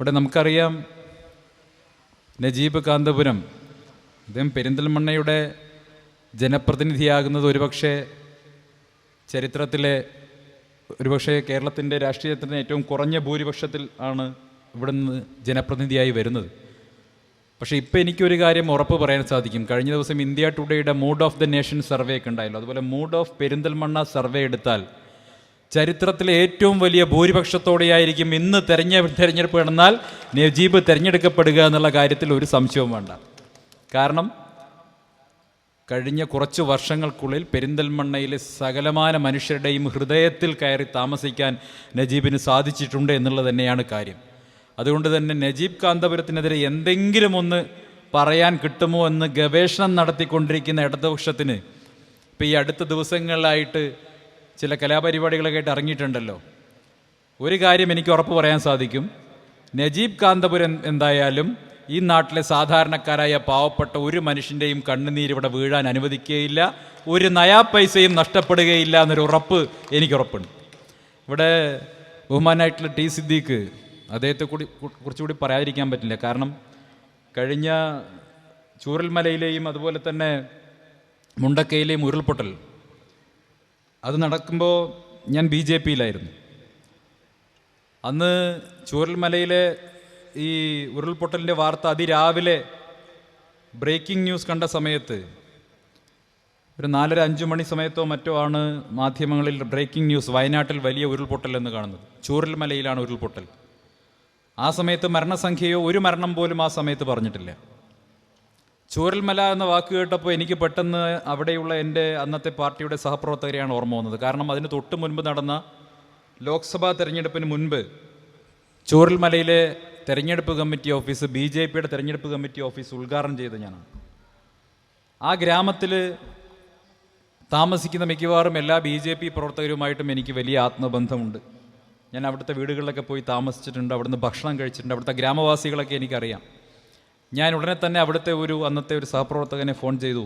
ഇവിടെ നമുക്കറിയാം നജീബ് കാന്തപുരം അദ്ദേഹം പെരിന്തൽമണ്ണയുടെ ജനപ്രതിനിധിയാകുന്നത് ഒരുപക്ഷെ ചരിത്രത്തിലെ ഒരുപക്ഷെ കേരളത്തിന്റെ രാഷ്ട്രീയത്തിന്റെ ഏറ്റവും കുറഞ്ഞ ഭൂരിപക്ഷത്തിൽ ആണ് ഇവിടുന്ന് ജനപ്രതിനിധിയായി വരുന്നത്. പക്ഷേ ഇപ്പോൾ എനിക്കൊരു കാര്യം ഉറപ്പ് പറയാൻ സാധിക്കും. കഴിഞ്ഞ ദിവസം India ടുഡേയുടെ mood of the nation survey ഒക്കെ ഉണ്ടായല്ലോ. അതുപോലെ മൂഡ് ഓഫ് പെരിന്തൽമണ്ണ സർവേ എടുത്താൽ ചരിത്രത്തിലെ ഏറ്റവും വലിയ ഭൂരിപക്ഷത്തോടെയായിരിക്കും ഇന്ന് തെരഞ്ഞ തെരഞ്ഞെടുപ്പ് നടന്നാൽ നജീബ് തിരഞ്ഞെടുക്കപ്പെടുക എന്നുള്ള കാര്യത്തിൽ ഒരു സംശയവും വേണ്ട. കാരണം കഴിഞ്ഞ കുറച്ച് വർഷങ്ങൾക്കുള്ളിൽ പെരിന്തൽമണ്ണയിലെ സകലമാന മനുഷ്യരുടെയും ഹൃദയത്തിൽ കയറി താമസിക്കാൻ നജീബിന് സാധിച്ചിട്ടുണ്ട് എന്നുള്ളത് തന്നെയാണ് കാര്യം. അതുകൊണ്ട് തന്നെ നജീബ് കാന്തപുരത്തിനെതിരെ എന്തെങ്കിലും ഒന്ന് പറയാൻ കിട്ടുമോ എന്ന് ഗവേഷണം നടത്തിക്കൊണ്ടിരിക്കുന്ന ഇടതുപക്ഷത്തിന് ഇപ്പോൾ ഈ അടുത്ത ദിവസങ്ങളിലായിട്ട് ചില കലാപരിപാടികളൊക്കെ ആയിട്ട് ഇറങ്ങിയിട്ടുണ്ടല്ലോ. ഒരു കാര്യം എനിക്ക് ഉറപ്പ് പറയാൻ സാധിക്കും. നജീബ് കാന്തപുരം എന്തായാലും ഈ നാട്ടിലെ സാധാരണക്കാരായ പാവപ്പെട്ട ഒരു മനുഷ്യന്റെയും കണ്ണുനീര് ഇവിടെ വീഴാൻ അനുവദിക്കുകയില്ല. ഒരു നയാ പൈസയും നഷ്ടപ്പെടുകയില്ല എന്നൊരു ഉറപ്പ് എനിക്ക് ഉറപ്പുണ്ട്. ഇവിടെ ബഹുമാനായിട്ടുള്ള ടി സിദ്ദീഖ് അദ്ദേഹത്തെ കൂടി കുറച്ചുകൂടി പറയാതിരിക്കാൻ പറ്റില്ല. കാരണം കഴിഞ്ഞ ചൂരൽമലയിലെയും അതുപോലെ തന്നെ മുണ്ടക്കയിലെയും ഉരുൾപൊട്ടൽ അത് നടക്കുമ്പോൾ ഞാൻ ബി ജെ പിയിലായിരുന്നു. അന്ന് ചൂരൽമലയിലെ ഈ ഉരുൾപൊട്ടലിന്റെ വാർത്ത അതിരാവിലെ ബ്രേക്കിംഗ് ന്യൂസ് കണ്ട സമയത്ത് ഒരു നാലര അഞ്ച് മണി സമയത്തോ മറ്റോ ആണ് മാധ്യമങ്ങളിൽ ബ്രേക്കിംഗ് ന്യൂസ് വയനാട്ടിൽ വലിയ ഉരുൾപൊട്ടൽ എന്ന് കാണുന്നത്. ചൂരൽമലയിലാണ് ഉരുൾപൊട്ടൽ. ആ സമയത്ത് മരണസംഖ്യയോ ഒരു മരണം പോലും ആ സമയത്ത് പറഞ്ഞിട്ടില്ല. ചൂരൽമല എന്ന വാക്ക് കേട്ടപ്പോൾ എനിക്ക് പെട്ടെന്ന് അവിടെയുള്ള എന്റെ അന്നത്തെ പാർട്ടിയുടെ സഹപ്രവർത്തകരെയാണ് ഓർമ്മ വന്നത്. കാരണം അതിന് തൊട്ട് മുൻപ് നടന്ന ലോക്സഭാ തെരഞ്ഞെടുപ്പിന് മുൻപ് ചൂരൽമലയിലെ തെരഞ്ഞെടുപ്പ് കമ്മിറ്റി ഓഫീസ് ബി ജെ പിയുടെ തെരഞ്ഞെടുപ്പ് കമ്മിറ്റി ഓഫീസ് ഉദ്ഘാടനം ചെയ്ത ഞാനാണ്. ആ ഗ്രാമത്തിൽ താമസിക്കുന്ന മിക്കവാറും എല്ലാ ബി ജെ പി പ്രവർത്തകരുമായിട്ടും എനിക്ക് വലിയ ആത്മബന്ധമുണ്ട്. ഞാൻ അവിടുത്തെ വീടുകളിലൊക്കെ പോയി താമസിച്ചിട്ടുണ്ട് അവിടുന്ന് ഭക്ഷണം കഴിച്ചിട്ടുണ്ട് അവിടുത്തെ ഗ്രാമവാസികളൊക്കെ എനിക്കറിയാം. ഞാൻ ഉടനെ തന്നെ അവിടുത്തെ ഒരു അന്നത്തെ ഒരു സഹപ്രവർത്തകനെ ഫോൺ ചെയ്തു.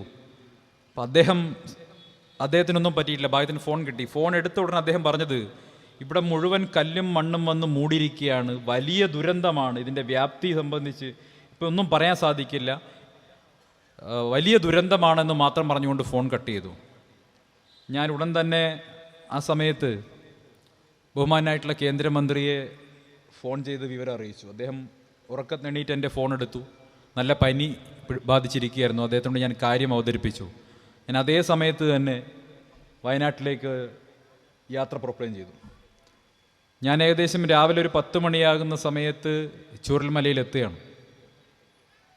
അപ്പം അദ്ദേഹം അദ്ദേഹത്തിനൊന്നും പറ്റിയിട്ടില്ല. ഭാഗ്യത്തിന് ഫോൺ കിട്ടി. ഫോൺ എടുത്ത ഉടനെ അദ്ദേഹം പറഞ്ഞത് ഇവിടെ മുഴുവൻ കല്ലും മണ്ണും വന്ന് മൂടിയിരിക്കുകയാണ്. വലിയ ദുരന്തമാണ്. ഇതിന്റെ വ്യാപ്തി സംബന്ധിച്ച് ഇപ്പം ഒന്നും പറയാൻ സാധിക്കില്ല. വലിയ ദുരന്തമാണെന്ന് മാത്രം പറഞ്ഞുകൊണ്ട് ഫോൺ കട്ട് ചെയ്തു. ഞാൻ ഉടൻ തന്നെ ആ സമയത്ത് ബഹുമാനായിട്ടുള്ള കേന്ദ്രമന്ത്രിയെ ഫോൺ ചെയ്ത് വിവരം അറിയിച്ചു. അദ്ദേഹം ഉറക്കത്തെണീറ്റ് എന്റെ ഫോൺ എടുത്തു. നല്ല പനി ബാധിച്ചിരിക്കുകയായിരുന്നു. അദ്ദേഹത്തോട് ഞാൻ കാര്യം അവതരിപ്പിച്ചു. ഞാൻ അതേ സമയത്ത് തന്നെ വയനാട്ടിലേക്ക് യാത്ര പുറപ്പെടുകയും ചെയ്തു. ഞാൻ ഏകദേശം രാവിലെ ഒരു പത്ത് മണിയാകുന്ന സമയത്ത് ചുരൽമലയിൽ എത്തുകയാണ്.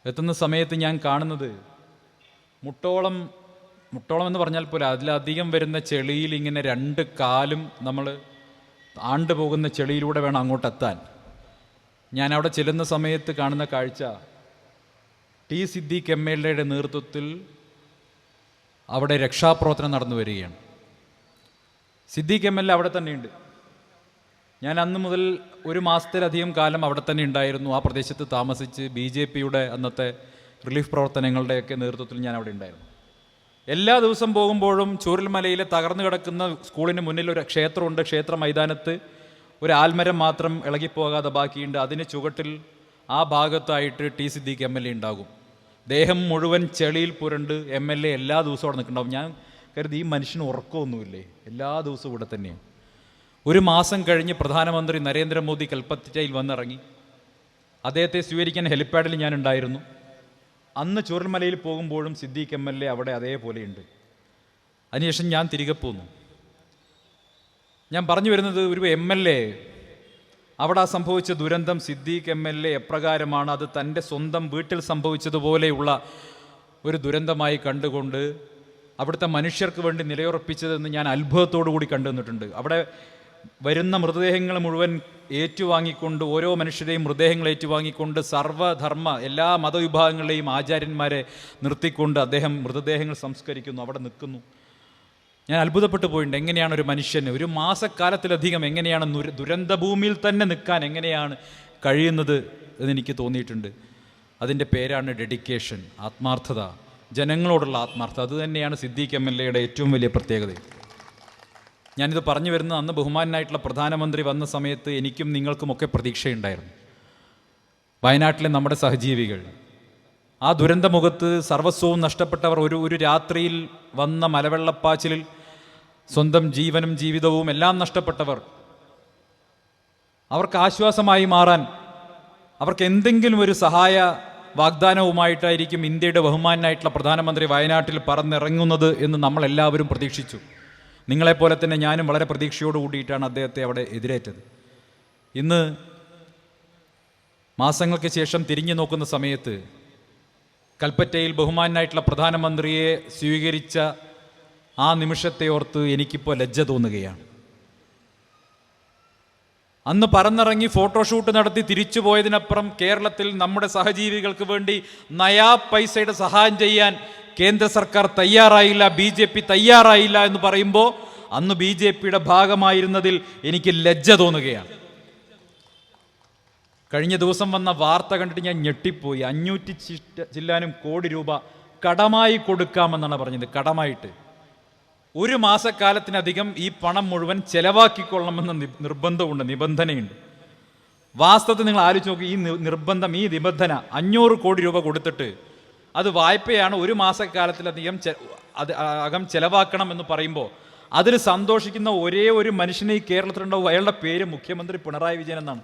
എത്തുന്ന സമയത്ത് ഞാൻ കാണുന്നത് മുട്ടോളം മുട്ടോളം എന്ന് പറഞ്ഞാൽ പോലെ അതിലധികം വരുന്ന ചെളിയിൽ ഇങ്ങനെ രണ്ട് കാലും നമ്മൾ ആണ്ടുപോകുന്ന ചെളിയിലൂടെ വേണം അങ്ങോട്ടെത്താൻ. ഞാൻ അവിടെ ചെല്ലുന്ന സമയത്ത് കാണുന്ന കാഴ്ച ടി സിദ്ദീഖ് എം എൽ എയുടെ നേതൃത്വത്തിൽ അവിടെ രക്ഷാപ്രവർത്തനം നടന്നു വരികയാണ്. സിദ്ദീഖ് എം എൽ എ അവിടെ തന്നെയുണ്ട്. ഞാൻ അന്ന് മുതൽ ഒരു മാസത്തിലധികം കാലം അവിടെ തന്നെ ഉണ്ടായിരുന്നു. ആ പ്രദേശത്ത് താമസിച്ച് ബി ജെ പിയുടെ അന്നത്തെ റിലീഫ് പ്രവർത്തനങ്ങളുടെയൊക്കെ നേതൃത്വത്തിൽ ഞാൻ അവിടെ ഉണ്ടായിരുന്നു. എല്ലാ ദിവസം പോകുമ്പോഴും ചൂരൽമലയിലെ തകർന്നു കിടക്കുന്ന സ്കൂളിന് മുന്നിൽ ഒരു ക്ഷേത്രമുണ്ട്. ക്ഷേത്ര മൈതാനത്ത് ഒരു ആൽമരം മാത്രം ഇളകിപ്പോകാതെ ബാക്കിയുണ്ട്. അതിന് ചുവട്ടിൽ ആ ഭാഗത്തായിട്ട് T Siddique M L A ഉണ്ടാകും. ദേഹം മുഴുവൻ ചെളിയിൽ പുരണ്ട് എം എൽ എ എല്ലാ ദിവസവും അവിടെ നിൽക്കുന്നുണ്ടാവും. ഞാൻ കരുതി ഈ മനുഷ്യന് ഉറക്കമൊന്നുമില്ലേ? എല്ലാ ദിവസവും ഇവിടെ തന്നെയാണ് ഒരു മാസം കഴിഞ്ഞ് പ്രധാനമന്ത്രി നരേന്ദ്രമോദി കൽപ്പറ്റയിൽ വന്നിറങ്ങി. അദ്ദേഹത്തെ സ്വീകരിക്കാൻ ഹെലിപ്പാഡിൽ ഞാൻ ഉണ്ടായിരുന്നു. അന്ന് ചുരൽമലയിൽ പോകുമ്പോഴും സിദ്ദീഖ് എം എൽ എ അവിടെ അതേപോലെയുണ്ട് അതിനുശേഷം ഞാൻ തിരികെ പോന്നു. ഞാൻ പറഞ്ഞു വരുന്നത് ഒരു എം എൽ എ അവിടെ ആ സംഭവിച്ച ദുരന്തം സിദ്ദീഖ് എം എൽ എ എപ്രകാരമാണ് അത് തന്റെ സ്വന്തം വീട്ടിൽ സംഭവിച്ചതുപോലെയുള്ള ഒരു ദുരന്തമായി കണ്ടുകൊണ്ട് അവിടുത്തെ മനുഷ്യർക്ക് വേണ്ടി നിലയുറപ്പിച്ചതെന്ന് ഞാൻ അത്ഭുതത്തോടു കൂടി കണ്ടുവന്നിട്ടുണ്ട് അവിടെ വരുന്ന മൃതദേഹങ്ങൾ മുഴുവൻ ഏറ്റുവാങ്ങിക്കൊണ്ട് ഓരോ മനുഷ്യരെയും മൃതദേഹങ്ങൾ ഏറ്റുവാങ്ങിക്കൊണ്ട് സർവധർമ്മ എല്ലാ മതവിഭാഗങ്ങളെയും ആചാര്യന്മാരെ നിർത്തിക്കൊണ്ട് അദ്ദേഹം മൃതദേഹങ്ങൾ സംസ്കരിക്കുന്നു അവിടെ നിൽക്കുന്നു. ഞാൻ അത്ഭുതപ്പെട്ടു പോയിട്ടുണ്ട്. എങ്ങനെയാണ് ഒരു മനുഷ്യന് ഒരു മാസക്കാലത്തിലധികം എങ്ങനെയാണ് ദുരന്ത ഭൂമിയിൽ തന്നെ നിൽക്കാൻ എങ്ങനെയാണ് കഴിയുന്നത് എന്നെനിക്ക് തോന്നിയിട്ടുണ്ട്. അതിന്റെ പേരാണ് ഡെഡിക്കേഷൻ ആത്മാർത്ഥത ജനങ്ങളോടുള്ള ആത്മാർത്ഥത. അത് തന്നെയാണ് സിദ്ദീഖ് എം എൽ എയുടെ ഏറ്റവും വലിയ പ്രത്യേകത ഞാനിത് പറഞ്ഞു വരുന്ന അന്ന് ബഹുമാനായിട്ടുള്ള പ്രധാനമന്ത്രി വന്ന സമയത്ത് എനിക്കും നിങ്ങൾക്കുമൊക്കെ പ്രതീക്ഷയുണ്ടായിരുന്നു. വയനാട്ടിലെ നമ്മുടെ സഹജീവികൾ ആ ദുരന്തമുഖത്ത് സർവസ്വവും നഷ്ടപ്പെട്ടവർ ഒരു ഒരു രാത്രിയിൽ വന്ന മലവെള്ളപ്പാച്ചിലിൽ സ്വന്തം ജീവനും ജീവിതവും എല്ലാം നഷ്ടപ്പെട്ടവർ. അവർക്ക് ആശ്വാസമായി മാറാൻ അവർക്ക് എന്തെങ്കിലും ഒരു സഹായ വാഗ്ദാനവുമായിട്ടായിരിക്കും ഇന്ത്യയുടെ ബഹുമാനായിട്ടുള്ള പ്രധാനമന്ത്രി വയനാട്ടിൽ പറന്നിറങ്ങുന്നത് എന്ന് നമ്മളെല്ലാവരും പ്രതീക്ഷിച്ചു. നിങ്ങളെപ്പോലെ തന്നെ ഞാനും വളരെ പ്രതീക്ഷയോട് കൂടിയിട്ടാണ് അദ്ദേഹത്തെ അവിടെ എതിരേറ്റത്. ഇന്ന് മാസങ്ങൾക്ക് ശേഷം തിരിഞ്ഞു നോക്കുന്ന സമയത്ത് കൽപ്പറ്റയിൽ ബഹുമാനായിട്ടുള്ള പ്രധാനമന്ത്രിയെ സ്വീകരിച്ച ആ നിമിഷത്തെ ഓർത്ത് എനിക്കിപ്പോൾ ലജ്ജ തോന്നുകയാണ്. അന്ന് പറന്നിറങ്ങി ഫോട്ടോഷൂട്ട് നടത്തി തിരിച്ചു പോയതിനപ്പുറം കേരളത്തിൽ നമ്മുടെ സഹജീവികൾക്ക് വേണ്ടി നയാ പൈസയുടെ സഹായം ചെയ്യാൻ കേന്ദ്ര സർക്കാർ തയ്യാറായില്ല ബി ജെ പി തയ്യാറായില്ല എന്ന് പറയുമ്പോൾ അന്ന് ബി ജെ പിയുടെ ഭാഗമായിരുന്നതിൽ എനിക്ക് ലജ്ജ തോന്നുകയാണ്. കഴിഞ്ഞ ദിവസം വന്ന വാർത്ത കണ്ടിട്ട് ഞാൻ ഞെട്ടിപ്പോയി. അഞ്ഞൂറ്റി ചില്ലാനും കോടി രൂപ കടമായി കൊടുക്കാമെന്നാണ് പറഞ്ഞത് കടമായിട്ട്. ഒരു മാസക്കാലത്തിനധികം ഈ പണം മുഴുവൻ ചെലവാക്കിക്കൊള്ളണമെന്ന നിർബന്ധമുണ്ട് നിബന്ധനയുണ്ട്. വാസ്തവത്തിൽ നിങ്ങൾ ആലോചിച്ച് നോക്കി ഈ നിർബന്ധം ഈ നിബന്ധന അഞ്ഞൂറ് കോടി രൂപ കൊടുത്തിട്ട് അത് വായ്പയാണ് ഒരു മാസക്കാലത്തിലധികം അത് അകം ചെലവാക്കണം എന്ന് പറയുമ്പോൾ അതിൽ സന്തോഷിക്കുന്ന ഒരേ ഒരു മനുഷ്യനെ ഈ കേരളത്തിലുണ്ടാവും. അയാളുടെ പേര് മുഖ്യമന്ത്രി പിണറായി വിജയൻ എന്നാണ്.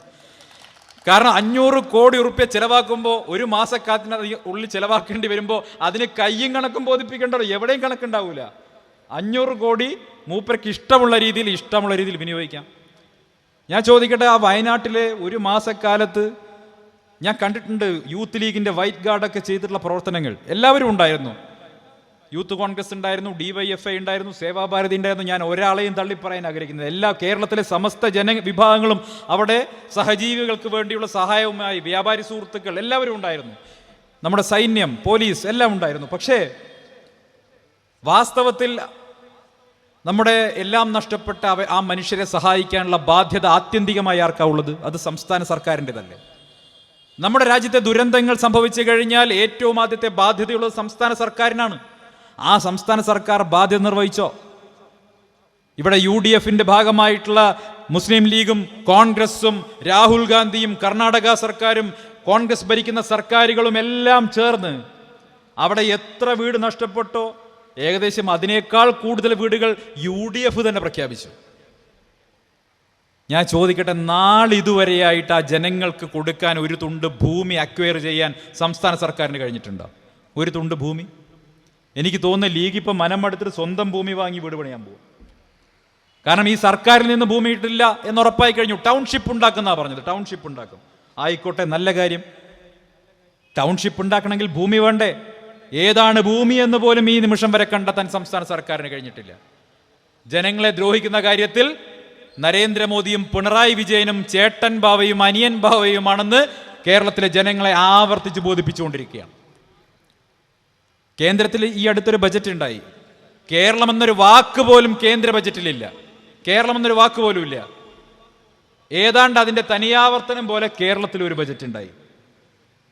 കാരണം അഞ്ഞൂറ് കോടി ഉറുപ്പ്യ ചിലവാക്കുമ്പോൾ ഒരു മാസക്കാത്തിന് ഉള്ളിൽ ചിലവാക്കേണ്ടി വരുമ്പോൾ അതിന് കയ്യും കണക്കും ബോധിപ്പിക്കേണ്ടോ എവിടെയും കണക്കുണ്ടാവില്ല അഞ്ഞൂറ് കോടി മൂപ്പർക്ക് ഇഷ്ടമുള്ള രീതിയിൽ ഇഷ്ടമുള്ള രീതിയിൽ വിനിയോഗിക്കാം. ഞാൻ ചോദിക്കട്ടെ ആ വയനാട്ടിലെ ഒരു മാസക്കാലത്ത് ഞാൻ കണ്ടിട്ടുണ്ട് യൂത്ത് ലീഗിന്റെ വൈറ്റ് ഗാർഡൊക്കെ ചെയ്തിട്ടുള്ള പ്രവർത്തനങ്ങൾ. എല്ലാവരും ഉണ്ടായിരുന്നു. യൂത്ത് കോൺഗ്രസ് ഉണ്ടായിരുന്നു ഡിവൈഎഫ്ഐ ഉണ്ടായിരുന്നു സേവാഭാരതി ഉണ്ടായിരുന്നു. ഞാൻ ഒരാളെയും തള്ളിപ്പറയാൻ ആഗ്രഹിക്കുന്നത്. എല്ലാ കേരളത്തിലെ സമസ്ത ജന വിഭാഗങ്ങളും അവിടെ സഹജീവികൾക്ക് വേണ്ടിയുള്ള സഹായവുമായി വ്യാപാരി സുഹൃത്തുക്കൾ എല്ലാവരും ഉണ്ടായിരുന്നു. നമ്മുടെ സൈന്യം പോലീസ് എല്ലാം ഉണ്ടായിരുന്നു. പക്ഷേ വാസ്തവത്തിൽ നമ്മുടെ എല്ലാം നഷ്ടപ്പെട്ട ആ മനുഷ്യരെ സഹായിക്കാനുള്ള ബാധ്യത ആത്യന്തികമായി ആർക്കാ ഉള്ളത്? അത് സംസ്ഥാന സർക്കാരിന്റെതല്ലേ. നമ്മുടെ രാജ്യത്തെ ദുരന്തങ്ങൾ സംഭവിച്ചു കഴിഞ്ഞാൽ ഏറ്റവും ആദ്യത്തെ ബാധ്യതയുള്ളത് സംസ്ഥാന സർക്കാരിനാണ്. ആ സംസ്ഥാന സർക്കാർ ബാധ്യത നിർവഹിച്ചോ? ഇവിടെ യു ഡി എഫിന്റെ ഭാഗമായിട്ടുള്ള മുസ്ലിം ലീഗും കോൺഗ്രസും രാഹുൽ ഗാന്ധിയും കർണാടക സർക്കാരും കോൺഗ്രസ് ഭരിക്കുന്ന സർക്കാരുകളും എല്ലാം ചേർന്ന് അവിടെ എത്ര വീട് നഷ്ടപ്പെട്ടോ? ഏകദേശം അതിനേക്കാൾ കൂടുതൽ വീടുകൾ യു ഡി എഫ് തന്നെ പ്രഖ്യാപിച്ചു. ഞാൻ ചോദിക്കട്ടെ നാളിതുവരെയായിട്ട് ആ ജനങ്ങൾക്ക് കൊടുക്കാൻ ഒരു തുണ്ട് ഭൂമി അക്വയർ ചെയ്യാൻ സംസ്ഥാന സർക്കാരിന് കഴിഞ്ഞിട്ടുണ്ടോ? ഒരു തുണ്ട് ഭൂമി? എനിക്ക് തോന്നുന്നു ലീഗ് ഇപ്പം മനമടുത്തിട്ട് സ്വന്തം ഭൂമി വാങ്ങി വീട് പണിയാൻ പോകും കാരണം ഈ സർക്കാരിൽ നിന്ന് ഭൂമി ഇട്ടില്ല എന്ന് ഉറപ്പായി കഴിഞ്ഞു. ടൗൺഷിപ്പ് ഉണ്ടാക്കുന്നാ പറഞ്ഞത്. ടൗൺഷിപ്പ് ഉണ്ടാക്കും. ആയിക്കോട്ടെ നല്ല കാര്യം. ടൗൺഷിപ്പ് ഉണ്ടാക്കണമെങ്കിൽ ഭൂമി വേണ്ടേ? ഏതാണ് ഭൂമി എന്ന് പോലും ഈ നിമിഷം വരെ കണ്ടെത്താൻ സംസ്ഥാന സർക്കാരിന് കഴിഞ്ഞിട്ടില്ല. ജനങ്ങളെ ദ്രോഹിക്കുന്ന കാര്യത്തിൽ നരേന്ദ്രമോദിയും പിണറായി വിജയനും ചേട്ടൻ ബാവയും അനിയൻ ബാവയുമാണെന്ന് കേരളത്തിലെ ജനങ്ങളെ ആവർത്തിച്ച് ബോധിപ്പിച്ചുകൊണ്ടിരിക്കുകയാണ്. കേന്ദ്രത്തിൽ ഈ അടുത്തൊരു ബജറ്റ് ഉണ്ടായി കേരളം എന്നൊരു വാക്ക് പോലും കേന്ദ്ര ബജറ്റിലില്ല. കേരളം എന്നൊരു വാക്ക് പോലും ഇല്ല. ഏതാണ്ട് അതിന്റെ തനിയാവർത്തനം പോലെ കേരളത്തിൽ ഒരു ബജറ്റ് ഉണ്ടായി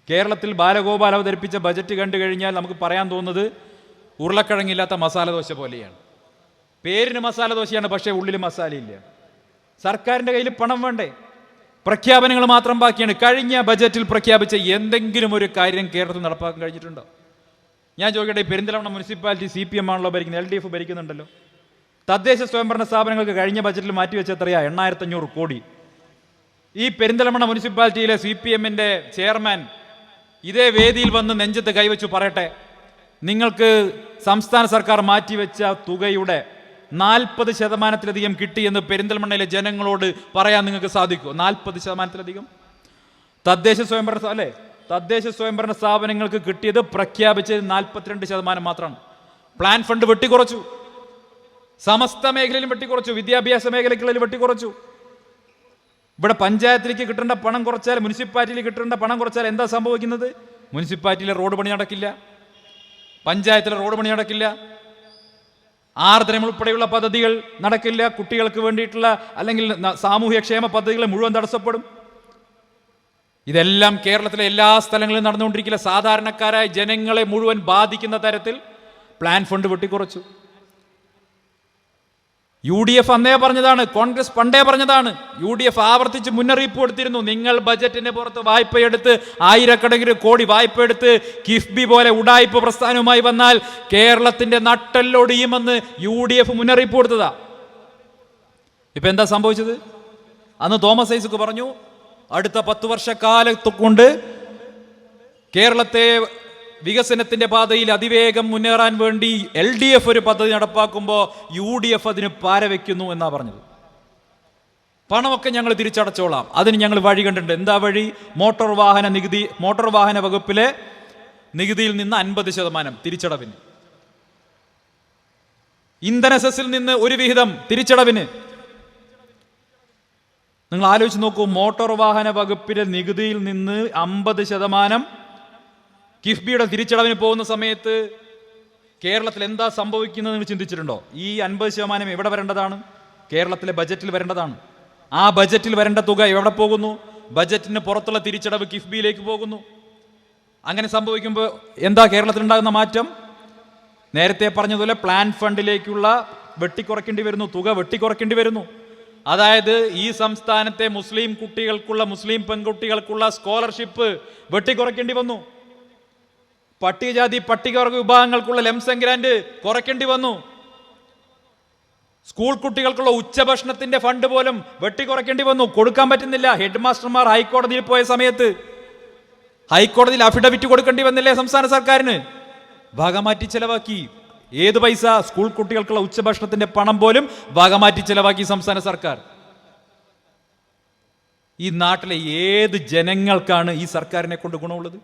കേരളത്തിൽ ബാലഗോപാൽ അവതരിപ്പിച്ച ബജറ്റ് കണ്ടു കഴിഞ്ഞാൽ നമുക്ക് പറയാൻ തോന്നുന്നത് ഉരുളക്കിഴങ്ങില്ലാത്ത മസാല ദോശ പോലെയാണ്. പേരിന് മസാല ദോശയാണ് പക്ഷേ ഉള്ളിൽ മസാലയില്ല. സർക്കാരിന്റെ കയ്യിൽ പണം വേണ്ടേ? പ്രഖ്യാപനങ്ങൾ മാത്രം ബാക്കിയാണ്. കഴിഞ്ഞ ബജറ്റിൽ പ്രഖ്യാപിച്ച എന്തെങ്കിലും ഒരു കാര്യം കേരളത്തിൽ നടപ്പാക്കാൻ കഴിഞ്ഞിട്ടുണ്ടോ? ഞാൻ ചോദിക്കട്ടെ ഈ Perinthalmanna municipality C P M ആണല്ലോ ഭരിക്കുന്നത് എൽ ഡി എഫ് ഭരിക്കുന്നുണ്ടല്ലോ. തദ്ദേശ സ്വയംഭരണ സ്ഥാപനങ്ങൾക്ക് കഴിഞ്ഞ ബജറ്റിൽ മാറ്റിവെച്ച എത്രയാ എണ്ണായിരത്തി അഞ്ഞൂറ് കോടി. ഈ പെരിന്തൽമണ്ണ മുനിസിപ്പാലിറ്റിയിലെ സി പി എമ്മിന്റെ ചെയർമാൻ ഇതേ വേദിയിൽ വന്ന് നെഞ്ചത്ത് കൈവച്ചു പറയട്ടെ നിങ്ങൾക്ക് സംസ്ഥാന സർക്കാർ മാറ്റിവെച്ച തുകയുടെ നാൽപ്പത് ശതമാനത്തിലധികം കിട്ടിയെന്ന് പെരിന്തൽമണ്ണയിലെ ജനങ്ങളോട് പറയാൻ നിങ്ങൾക്ക് സാധിക്കുമോ? നാൽപ്പത് ശതമാനത്തിലധികം? തദ്ദേശ സ്വയംഭരണ അല്ലേ? തദ്ദേശ സ്വയംഭരണ സ്ഥാപനങ്ങൾക്ക് കിട്ടിയത് പ്രഖ്യാപിച്ചത് നാൽപ്പത്തിരണ്ട് ശതമാനം മാത്രമാണ്. Plan fund വെട്ടിക്കുറച്ചു. സമസ്ത മേഖലയിലും വെട്ടിക്കുറച്ചു. വിദ്യാഭ്യാസ മേഖലകളിൽ വെട്ടിക്കുറച്ചു. ഇവിടെ പഞ്ചായത്തിലേക്ക് കിട്ടേണ്ട പണം കുറച്ചാൽ മുനിസിപ്പാലിറ്റിയിൽ കിട്ടേണ്ട പണം കുറച്ചാൽ എന്താ സംഭവിക്കുന്നത്? മുനിസിപ്പാലിറ്റിയിലെ റോഡ് പണി നടക്കില്ല. പഞ്ചായത്തിലെ റോഡ് പണി നടക്കില്ല. ആർദ്രം ഉൾപ്പെടെയുള്ള പദ്ധതികൾ നടക്കില്ല. കുട്ടികൾക്ക് വേണ്ടിയിട്ടുള്ള അല്ലെങ്കിൽ സാമൂഹ്യക്ഷേമ പദ്ധതികൾ മുഴുവൻ തടസ്സപ്പെടും. ഇതെല്ലാം കേരളത്തിലെ എല്ലാ സ്ഥലങ്ങളിലും നടന്നുകൊണ്ടിരിക്കില്ല സാധാരണക്കാരായ ജനങ്ങളെ മുഴുവൻ ബാധിക്കുന്ന തരത്തിൽ പ്ലാൻ ഫണ്ട് വെട്ടിക്കുറച്ചു. യു ഡി എഫ് അന്നേ പറഞ്ഞതാണ് കോൺഗ്രസ് പണ്ടേ പറഞ്ഞതാണ് യു ഡി എഫ് ആവർത്തിച്ച് മുന്നറിയിപ്പ് കൊടുത്തിരുന്നു നിങ്ങൾ ബജറ്റിന് പുറത്ത് വായ്പയെടുത്ത് ആയിരക്കണക്കിന് കോടി വായ്പയെടുത്ത് കിഫ്ബി പോലെ ഉടായ്പ പ്രസ്ഥാനവുമായി വന്നാൽ കേരളത്തിന്റെ നട്ടെല്ലൊടിയുമെന്ന് യു ഡി എഫ് മുന്നറിയിപ്പ് കൊടുത്തതാ. ഇപ്പൊ എന്താ സംഭവിച്ചത്? അന്ന് തോമസ് ഐസക്ക് പറഞ്ഞു അടുത്ത പത്ത് വർഷക്കാലത്ത് കൊണ്ട് കേരളത്തെ വികസനത്തിന്റെ പാതയിൽ അതിവേഗം മുന്നേറാൻ വേണ്ടി എൽ ഡി എഫ് ഒരു പദ്ധതി നടപ്പാക്കുമ്പോൾ യു ഡി എഫ് അതിന് പാരവെക്കുന്നു എന്നാ പറഞ്ഞത്. പണമൊക്കെ ഞങ്ങൾ തിരിച്ചടച്ചോളാം. അതിന് ഞങ്ങൾ വഴി കണ്ടിട്ടുണ്ട്. എന്താ വഴി? മോട്ടോർ വാഹന നികുതി മോട്ടോർ വാഹന വകുപ്പിലെ നികുതിയിൽ നിന്ന് അൻപത് ശതമാനം തിരിച്ചടവിന്. ഇന്ധന സെസ്സിൽ നിന്ന് ഒരു വിഹിതം തിരിച്ചടവിന്. നിങ്ങൾ ആലോചിച്ച് നോക്കൂ മോട്ടോർ വാഹന വകുപ്പിലെ നികുതിയിൽ നിന്ന് അമ്പത് ശതമാനം കിഫ്ബിയുടെ തിരിച്ചടവിന് പോകുന്ന സമയത്ത് കേരളത്തിൽ എന്താ സംഭവിക്കുന്നത് നിങ്ങൾ ചിന്തിച്ചിട്ടുണ്ടോ? ഈ അൻപത് ശതമാനം എവിടെ വരേണ്ടതാണ്? കേരളത്തിലെ ബജറ്റിൽ വരേണ്ടതാണ്. ആ ബജറ്റിൽ വരേണ്ട തുക എവിടെ പോകുന്നു? ബജറ്റിന് പുറത്തുള്ള തിരിച്ചടവ് കിഫ്ബിയിലേക്ക് പോകുന്നു. അങ്ങനെ സംഭവിക്കുമ്പോൾ എന്താ കേരളത്തിൽ ഉണ്ടാകുന്ന മാറ്റം? നേരത്തെ പറഞ്ഞതുപോലെ പ്ലാൻ ഫണ്ടിലേക്കുള്ള വെട്ടിക്കുറയ്ക്കേണ്ടി വരുന്നു തുക വെട്ടിക്കുറയ്ക്കേണ്ടി വരുന്നു. അതായത് ഈ സംസ്ഥാനത്തെ മുസ്ലിം കുട്ടികൾക്കുള്ള മുസ്ലിം പെൺകുട്ടികൾക്കുള്ള സ്കോളർഷിപ്പ് വെട്ടിക്കുറയ്ക്കേണ്ടി വന്നു. പട്ടികജാതി പട്ടികവർഗ വിഭാഗങ്ങൾക്കുള്ള ലെംസം ഗ്രാൻഡ് കുറയ്ക്കേണ്ടി വന്നു. സ്കൂൾ കുട്ടികൾക്കുള്ള ഉച്ചഭക്ഷണത്തിന്റെ ഫണ്ട് പോലും വെട്ടിക്കുറയ്ക്കേണ്ടി വന്നു. കൊടുക്കാൻ പറ്റുന്നില്ല. ഹെഡ് മാസ്റ്റർമാർ ഹൈക്കോടതിയിൽ പോയ സമയത്ത് ഹൈക്കോടതിയിൽ അഫിഡവിറ്റ് കൊടുക്കേണ്ടി വന്നില്ലേ സംസ്ഥാന സർക്കാരിന്? ഭാഗമാറ്റി ചെലവാക്കി. ഏത് പൈസ? സ്കൂൾ കുട്ടികൾക്കുള്ള ഉച്ചഭക്ഷണത്തിന്റെ പണം പോലും ഭാഗമാറ്റി ചെലവാക്കി സംസ്ഥാന സർക്കാർ. ഈ നാട്ടിലെ ഏത് ജനങ്ങൾക്കാണ് ഈ സർക്കാരിനെ കൊണ്ട് ഗുണമുള്ളത്?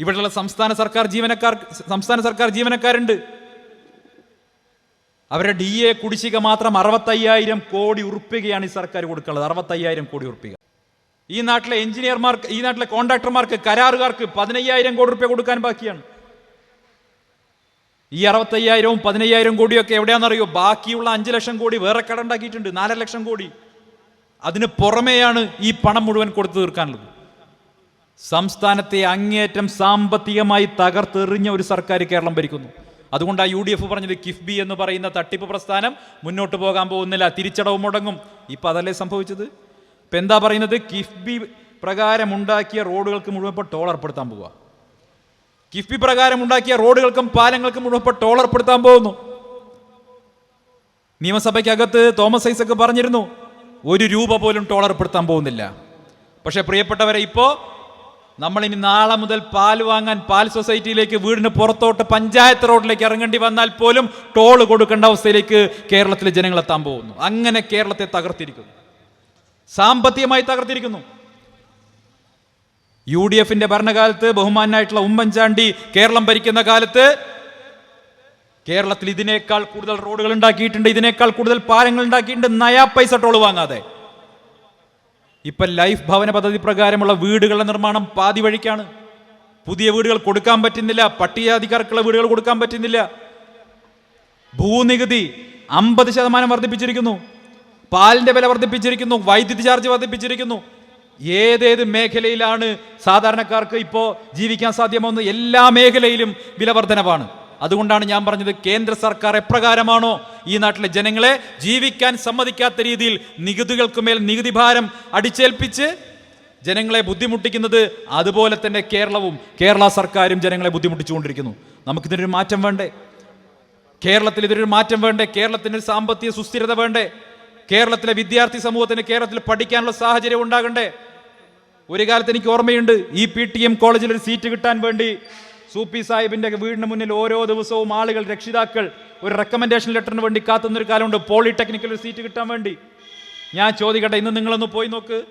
ഇവിടെയുള്ള സംസ്ഥാന സർക്കാർ ജീവനക്കാർ സംസ്ഥാന സർക്കാർ ജീവനക്കാരുണ്ട്. അവരുടെ ഡി എ കുടിശ്ശിക മാത്രം അറുപത്തയ്യായിരം കോടി ഉറുപ്പികയാണ് ഈ സർക്കാർ കൊടുക്കുന്നത് അറുപത്തയ്യായിരം കോടി ഉറുപ്പിക. ഈ നാട്ടിലെ എഞ്ചിനീയർമാർക്ക് ഈ നാട്ടിലെ കോൺട്രാക്ടർമാർക്ക് കരാറുകാർക്ക് പതിനയ്യായിരം കോടി റുപ്യ കൊടുക്കാൻ ബാക്കിയാണ്. ഈ അറുപത്തയ്യായിരവും പതിനയ്യായിരം കോടിയൊക്കെ എവിടെയാണെന്നറിയോ? ബാക്കിയുള്ള അഞ്ച് ലക്ഷം കോടി വേറെ കടണ്ടാക്കിയിട്ടുണ്ട് നാലര ലക്ഷം കോടി. അതിന് പുറമെയാണ് ഈ പണം മുഴുവൻ കൊടുത്തു തീർക്കാനുള്ളത്. സംസ്ഥാനത്തെ അങ്ങേയറ്റം സാമ്പത്തികമായി തകർത്തെറിഞ്ഞ ഒരു സർക്കാർ കേരളം ഭരിക്കുന്നു. അതുകൊണ്ടാണ് യു ഡി എഫ് പറഞ്ഞത് കിഫ്ബി എന്ന് പറയുന്ന തട്ടിപ്പ് പ്രസ്ഥാനം മുന്നോട്ട് പോകാൻ പോകുന്നില്ല തിരിച്ചടവ് മുടങ്ങും. ഇപ്പൊ അതല്ലേ സംഭവിച്ചത്? ഇപ്പൊ എന്താ പറയുന്നത്? കിഫ്ബി പ്രകാരം ഉണ്ടാക്കിയ റോഡുകൾക്ക് മുഴുവൻ ഇപ്പോൾ ടോൾ ഏർപ്പെടുത്താൻ പോവുക കിഫ്ബി പ്രകാരം ഉണ്ടാക്കിയ റോഡുകൾക്കും പാലങ്ങൾക്കും മുഴുവൻ ടോളർപ്പെടുത്താൻ പോകുന്നു. നിയമസഭയ്ക്കകത്ത് തോമസ് ഐസക് പറഞ്ഞിരുന്നു ഒരു രൂപ പോലും ടോളർപ്പെടുത്താൻ പോകുന്നില്ല. പക്ഷേ പ്രിയപ്പെട്ടവരെ ഇപ്പോ നമ്മൾ ഇനി നാളെ മുതൽ പാൽ വാങ്ങാൻ പാൽ സൊസൈറ്റിയിലേക്ക് വീടിന് പുറത്തോട്ട് പഞ്ചായത്ത് റോഡിലേക്ക് ഇറങ്ങേണ്ടി വന്നാൽ പോലും ടോൾ കൊടുക്കേണ്ട അവസ്ഥയിലേക്ക് കേരളത്തിലെ ജനങ്ങൾ എത്താൻ പോകുന്നു. അങ്ങനെ കേരളത്തെ തകർത്തിരിക്കുന്നു. സാമ്പത്തികമായി തകർത്തിരിക്കുന്നു. യു ഡി എഫിന്റെ ഭരണകാലത്ത് ബഹുമാനായിട്ടുള്ള ഉമ്മൻചാണ്ടി കേരളം ഭരിക്കുന്ന കാലത്ത് കേരളത്തിൽ ഇതിനേക്കാൾ കൂടുതൽ റോഡുകൾ ഉണ്ടാക്കിയിട്ടുണ്ട് ഇതിനേക്കാൾ കൂടുതൽ പാലങ്ങൾ ഉണ്ടാക്കിയിട്ടുണ്ട് നയാ പൈസ ടോൾ വാങ്ങാതെ. ഇപ്പൊ ലൈഫ് ഭവന പദ്ധതി പ്രകാരമുള്ള വീടുകളുടെ നിർമ്മാണം പാതി വഴിക്കാണ്. പുതിയ വീടുകൾ കൊടുക്കാൻ പറ്റുന്നില്ല പട്ടികജാതിക്കാർക്കുള്ള വീടുകൾ കൊടുക്കാൻ പറ്റുന്നില്ല. ഭൂനികുതി അമ്പത് ശതമാനം വർദ്ധിപ്പിച്ചിരിക്കുന്നു. പാലിന്റെ വില വർദ്ധിപ്പിച്ചിരിക്കുന്നു വൈദ്യുതി ചാർജ് വർദ്ധിപ്പിച്ചിരിക്കുന്നു. ഏതേത് മേഖലയിലാണ് സാധാരണക്കാർക്ക് ഇപ്പോൾ ജീവിക്കാൻ സാധ്യമാവുന്ന എല്ലാ മേഖലയിലും വിലവർധനവാണ് അതുകൊണ്ടാണ് ഞാൻ പറഞ്ഞത് കേന്ദ്ര സർക്കാർ എപ്രകാരമാണോ ഈ നാട്ടിലെ ജനങ്ങളെ ജീവിക്കാൻ സമ്മതിക്കാത്ത രീതിയിൽ നികുതികൾക്ക് മേൽ നികുതി ഭാരം അടിച്ചേൽപ്പിച്ച് ജനങ്ങളെ ബുദ്ധിമുട്ടിക്കുന്നത് അതുപോലെ തന്നെ കേരളവും കേരള സർക്കാരും ജനങ്ങളെ ബുദ്ധിമുട്ടിച്ചുകൊണ്ടിരിക്കുന്നു. നമുക്കിതിനൊരു മാറ്റം വേണ്ടേ? കേരളത്തിൽ ഇതിനൊരു മാറ്റം വേണ്ടേ? കേരളത്തിന് സാമ്പത്തിക സുസ്ഥിരത വേണ്ടേ? കേരളത്തിലെ വിദ്യാർത്ഥി സമൂഹത്തിന് കേരളത്തിൽ പഠിക്കാനുള്ള സാഹചര്യം ഉണ്ടാകണ്ടേ? ഒരു കാലത്ത് എനിക്ക് ഓർമ്മയുണ്ട് ഈ പി ടി എം കോളേജിൽ ഒരു സീറ്റ് കിട്ടാൻ വേണ്ടി സൂപ്പി സാഹിബിന്റെ വീടിന് മുന്നിൽ ഓരോ ദിവസവും ആളുകൾ രക്ഷിതാക്കൾ ഒരു റെക്കമെൻഡേഷൻ ലെറ്ററിന് വേണ്ടി കാത്തുന്നൊരു കാലമുണ്ട്. പോളിടെക്നിക്കൽ ഒരു സീറ്റ് കിട്ടാൻ വേണ്ടി. ഞാൻ ചോദിക്കട്ടെ ഇന്ന് നിങ്ങളൊന്ന് പോയി നോക്ക്.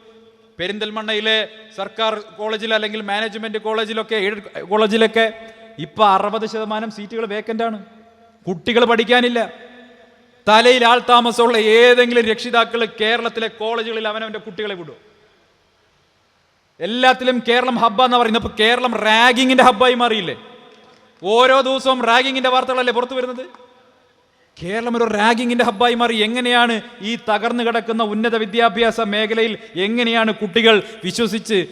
പെരിന്തൽമണ്ണയിലെ സർക്കാർ കോളേജിൽ അല്ലെങ്കിൽ മാനേജ്മെന്റ് കോളേജിലൊക്കെ കോളേജിലൊക്കെ ഇപ്പൊ അറുപത് ശതമാനം സീറ്റുകൾ വേക്കന്റ് ആണ്. കുട്ടികൾ പഠിക്കാനില്ല. തലയിൽ ആൾ താമസമുള്ള ഏതെങ്കിലും രക്ഷിതാക്കൾ കേരളത്തിലെ കോളേജുകളിൽ അവനവന്റെ കുട്ടികളെ വിടും. എല്ലാത്തിലും കേരളം ഹബ്ബ എന്ന് പറയുന്നത്. ഇപ്പൊ കേരളം റാഗിങ്ങിന്റെ ഹബ്ബായി മാറിയില്ലേ? ഓരോ ദിവസവും റാഗിങ്ങിന്റെ വാർത്തകളല്ലേ പുറത്തു വരുന്നത്? കേരളം ഒരു റാഗിങ്ങിന്റെ ഹബ്ബായി മാറി. എങ്ങനെയാണ് ഈ തകർന്നു കിടക്കുന്ന ഉന്നത വിദ്യാഭ്യാസ മേഖലയിൽ എങ്ങനെയാണ് കുട്ടികൾ വിശ്വസിച്ച്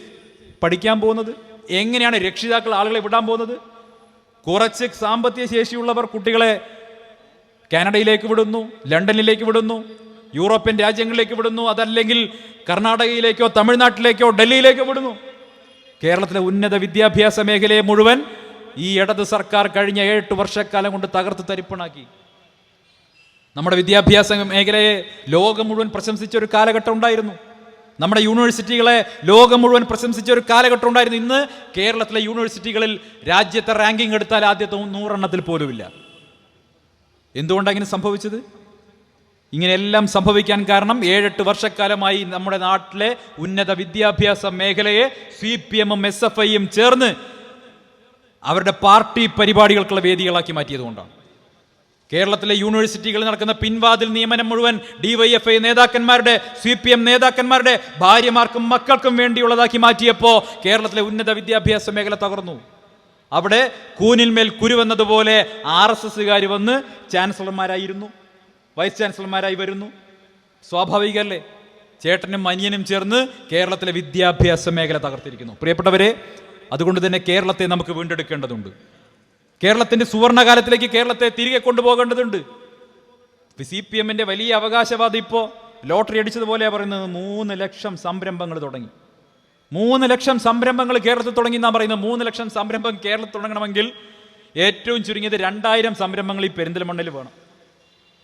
പഠിക്കാൻ പോകുന്നത്? എങ്ങനെയാണ് രക്ഷിതാക്കൾ ആളുകളെ വിടാൻ പോകുന്നത്? കുറച്ച് സാമ്പത്തിക ശേഷിയുള്ളവർ കുട്ടികളെ കാനഡയിലേക്ക് വിടുന്നു ലണ്ടനിലേക്ക് വിടുന്നു യൂറോപ്യൻ രാജ്യങ്ങളിലേക്ക് വിടുന്നു. അതല്ലെങ്കിൽ കർണാടകയിലേക്കോ തമിഴ്നാട്ടിലേക്കോ ഡൽഹിയിലേക്കോ വിടുന്നു. കേരളത്തിലെ ഉന്നത വിദ്യാഭ്യാസ മേഖലയെ മുഴുവൻ ഈ ഇടത് സർക്കാർ കഴിഞ്ഞ ഏഴ് വർഷക്കാലം കൊണ്ട് തകർത്ത് തരിപ്പണാക്കി. നമ്മുടെ വിദ്യാഭ്യാസ മേഖലയെ ലോകം മുഴുവൻ പ്രശംസിച്ച ഒരു കാലഘട്ടം ഉണ്ടായിരുന്നു. നമ്മുടെ യൂണിവേഴ്സിറ്റികളെ ലോകം മുഴുവൻ പ്രശംസിച്ച ഒരു കാലഘട്ടം ഉണ്ടായിരുന്നു. ഇന്ന് കേരളത്തിലെ യൂണിവേഴ്സിറ്റികളിൽ രാജ്യത്തെ റാങ്കിംഗ് എടുത്താൽ ആദ്യത്തെ നൂറെണ്ണത്തിൽ പോലുമില്ല. എന്തുകൊണ്ടാണ് ഇങ്ങനെ സംഭവിച്ചത്? ഇങ്ങനെയെല്ലാം സംഭവിക്കാൻ കാരണം ഏഴെട്ട് വർഷക്കാലമായി നമ്മുടെ നാട്ടിലെ ഉന്നത വിദ്യാഭ്യാസ മേഖലയെ സി പി എമ്മും എസ് എഫ് ഐയും ചേർന്ന് അവരുടെ പാർട്ടി പരിപാടികൾക്കുള്ള വേദികളാക്കി മാറ്റിയതുകൊണ്ടാണ്. കേരളത്തിലെ യൂണിവേഴ്സിറ്റികളിൽ നടക്കുന്ന പിൻവാതിൽ നിയമനം മുഴുവൻ ഡിവൈഎഫ്ഐ നേതാക്കന്മാരുടെ സി പി എം നേതാക്കന്മാരുടെ ഭാര്യമാർക്കും മക്കൾക്കും വേണ്ടിയുള്ളതാക്കി മാറ്റിയപ്പോൾ കേരളത്തിലെ ഉന്നത വിദ്യാഭ്യാസ മേഖല തകർന്നു. അവിടെ കൂനിന്മേൽ കുരുവെന്നതുപോലെ ആർ എസ് എസ്സുകാർ വന്ന് ചാൻസലർമാരായിരുന്നു. വൈസ് ചാൻസലർമാരായി വരുന്നു. സ്വാഭാവികമല്ലേ? ചേട്ടനും മനിയനും ചേർന്ന് കേരളത്തിലെ വിദ്യാഭ്യാസ മേഖല തകർത്തിരിക്കുന്നു. പ്രിയപ്പെട്ടവരെ അതുകൊണ്ട് തന്നെ കേരളത്തെ നമുക്ക് വീണ്ടെടുക്കേണ്ടതുണ്ട്. കേരളത്തിന്റെ സുവർണകാലത്തിലേക്ക് കേരളത്തെ തിരികെ കൊണ്ടുപോകേണ്ടതുണ്ട്. സി പി എമ്മിന്റെ വലിയ അവകാശവാദം ഇപ്പോ ലോട്ടറി അടിച്ചതുപോലെയാണ് പറയുന്നത്. മൂന്ന് ലക്ഷം സംരംഭങ്ങൾ തുടങ്ങി. മൂന്ന് ലക്ഷം സംരംഭങ്ങൾ കേരളത്തിൽ തുടങ്ങി എന്നാണ് പറയുന്നത്. മൂന്ന് ലക്ഷം സംരംഭം കേരളത്തിൽ തുടങ്ങണമെങ്കിൽ ഏറ്റവും ചുരുങ്ങിയത് രണ്ടായിരം സംരംഭങ്ങൾ ഈ പെരിന്തൽമണ്ണയിൽ വേണം.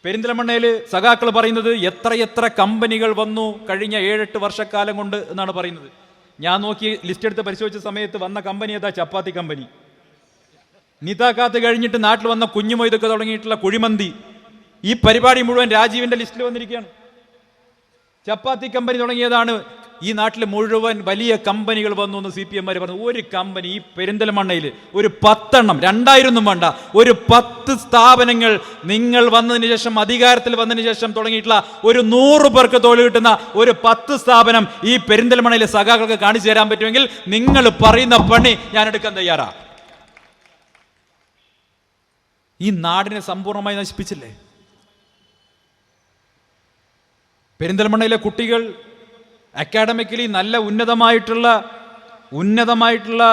പെരിന്തൽമണ്ണയിൽ സഖാക്കൾ പറയുന്നത് എത്രയെത്ര കമ്പനികൾ വന്നു കഴിഞ്ഞ ഏഴെട്ട് വർഷക്കാലം കൊണ്ട് എന്നാണ് പറയുന്നത്. ഞാൻ നോക്കി ലിസ്റ്റ് എടുത്ത് പരിശോധിച്ച സമയത്ത് വന്ന കമ്പനി ഏതാ? ചപ്പാത്തി കമ്പനി. നിതാക്കാത്ത് കഴിഞ്ഞിട്ട് നാട്ടിൽ വന്ന കുഞ്ഞുമൊയ്തൊക്കെ തുടങ്ങിയിട്ടുള്ള കുഴിമന്തി. ഈ പരിപാടി മുഴുവൻ രാജീവിന്റെ ലിസ്റ്റിൽ വന്നിരിക്കുകയാണ്. ചപ്പാത്തി കമ്പനി തുടങ്ങിയതാണ് ഈ നാട്ടിൽ മുഴുവൻ വലിയ കമ്പനികൾ വന്നു എന്ന് സി പി എം പറഞ്ഞു. ഒരു കമ്പനി ഈ പെരിന്തൽമണ്ണയിൽ ഒരു പത്തെണ്ണം രണ്ടായിരൊന്നും വേണ്ട. ഒരു പത്ത് സ്ഥാപനങ്ങൾ നിങ്ങൾ വന്നതിന് ശേഷം അധികാരത്തിൽ വന്നതിന് ശേഷം തുടങ്ങിയിട്ടുള്ള ഒരു നൂറ് പേർക്ക് തൊഴിൽ കിട്ടുന്ന ഒരു പത്ത് സ്ഥാപനം ഈ പെരിന്തൽമണ്ണയിലെ സഖാക്കൾക്ക് കാണിച്ചു തരാൻ പറ്റുമെങ്കിൽ നിങ്ങൾ പറയുന്ന പണി ഞാൻ എടുക്കാൻ തയ്യാറാ. ഈ നാടിനെ സമ്പൂർണമായി നശിപ്പിച്ചില്ലേ? പെരിന്തൽമണ്ണയിലെ കുട്ടികൾ അക്കാഡമിക്കലി നല്ല ഉന്നതമായിട്ടുള്ള ഉന്നതമായിട്ടുള്ള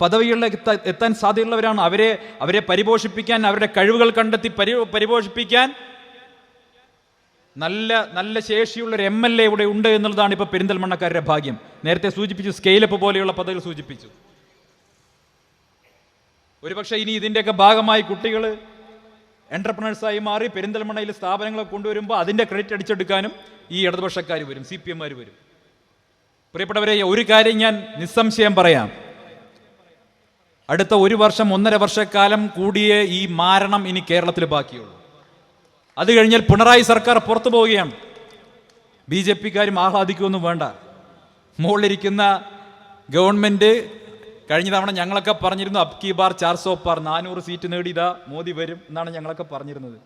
പദവികളിലേക്ക് എത്ത- എത്താൻ സാധ്യതയുള്ളവരാണ്. അവരെ അവരെ പരിപോഷിപ്പിക്കാൻ അവരുടെ കഴിവുകൾ കണ്ടെത്തി പരി പരിപോഷിപ്പിക്കാൻ നല്ല നല്ല ശേഷിയുള്ള ഒരു എം എൽ എ ഇവിടെ ഉണ്ട് എന്നുള്ളതാണ് ഇപ്പോൾ പെരിന്തൽമണ്ണക്കാരുടെ ഭാഗ്യം. നേരത്തെ സൂചിപ്പിച്ചു സ്കെയിലപ്പ് പോലെയുള്ള പദവികൾ സൂചിപ്പിച്ചു. ഒരുപക്ഷെ ഇനി ഇതിന്റെയൊക്കെ ഭാഗമായി കുട്ടികൾ എന്റർപ്രണേഴ്സായി മാറി പെരിന്തൽമണ്ണയിൽ സ്ഥാപനങ്ങളെ കൊണ്ടുവരുമ്പോൾ അതിന്റെ ക്രെഡിറ്റ് അടിച്ചെടുക്കാനും ഈ ഇടതുപക്ഷക്കാർ വരും സി പി എമ്മാർ വരും. പ്രിയപ്പെട്ടവരെ ഒരു കാര്യം ഞാൻ നിസ്സംശയം പറയാം. അടുത്ത ഒരു വർഷം ഒന്നര വർഷക്കാലം കൂടിയേ ഈ മാരണം ഇനി കേരളത്തിൽ ബാക്കിയുള്ളൂ. അത് കഴിഞ്ഞാൽ പിണറായി സർക്കാർ പുറത്തു പോവുകയാണ്. ബി ജെ പിക്കാരും ആഹ്ലാദിക്കുമൊന്നും വേണ്ട. മുകളിലിരിക്കുന്ന ഗവൺമെന്റ് കഴിഞ്ഞ തവണ ഞങ്ങളൊക്കെ പറഞ്ഞിരുന്നു അബ്കി ബാർ ചാർ സോ പാർ നാനൂറ് സീറ്റ് നേടിയതാ മോദി വരും എന്നാണ് ഞങ്ങളൊക്കെ പറഞ്ഞിരുന്നത്.